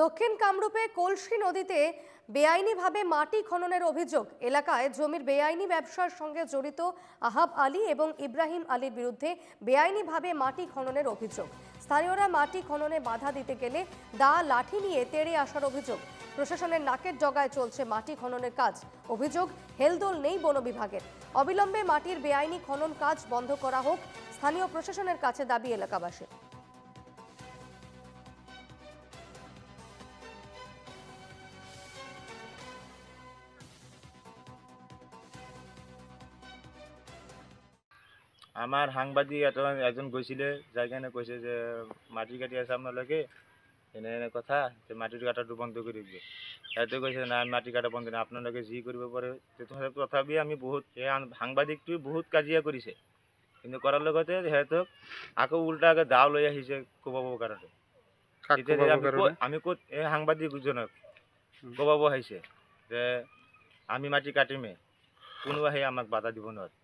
দক্ষিণ কামরূপে কলসি নদীতে বেআইনিভাবে মাটি খননের অভিযোগ। এলাকায় জমির বেআইনি ব্যবসার সঙ্গে জড়িত আহাব আলী এবং ইব্রাহিম আলীর বিরুদ্ধে বেআইনিভাবে মাটি খননের অভিযোগ। স্থানীয়রা মাটি খননে বাধা দিতে গেলে দা লাঠি নিয়ে তেড়ে আসার অভিযোগ। প্রশাসনের নাকের ডগায় চলছে মাটি খননের কাজ। অভিযোগ, হেলদোল নেই বন বিভাগের। অবিলম্বে মাটির বেআইনি খনন কাজ বন্ধ করা হোক, স্থানীয় প্রশাসনের কাছে দাবি এলাকাবাসীর। আমার সাংবাদিক এটা একজন গৈছিলে যাই কেনে কৈছে যে মাটি কাটি আছে আপোনালোকে এনে এনে কথা যে মাটিৰ কাটাটো বন্ধ কৰি দিব সিহঁতে কৈছে নাই মাটি কাটা বন্ধ নাই আপোনালোকে যি কৰিব পাৰে। তথাপি আমি বহুত আন- সাংবাদিকটোৱে বহুত কাজিয়া কৰিছে। কিন্তু কৰাৰ লগতে সিহঁতক আকৌ উল্টাকৈ দাও লৈ আহিছে কোবাবৰ কাৰণে। আমি ক'ত- এই সাংবাদিকজনক। কোবাব আহিছে যে আমি মাটি কাটিমেই কোনো আহি আমাক বাধা দিব নোৱাৰে।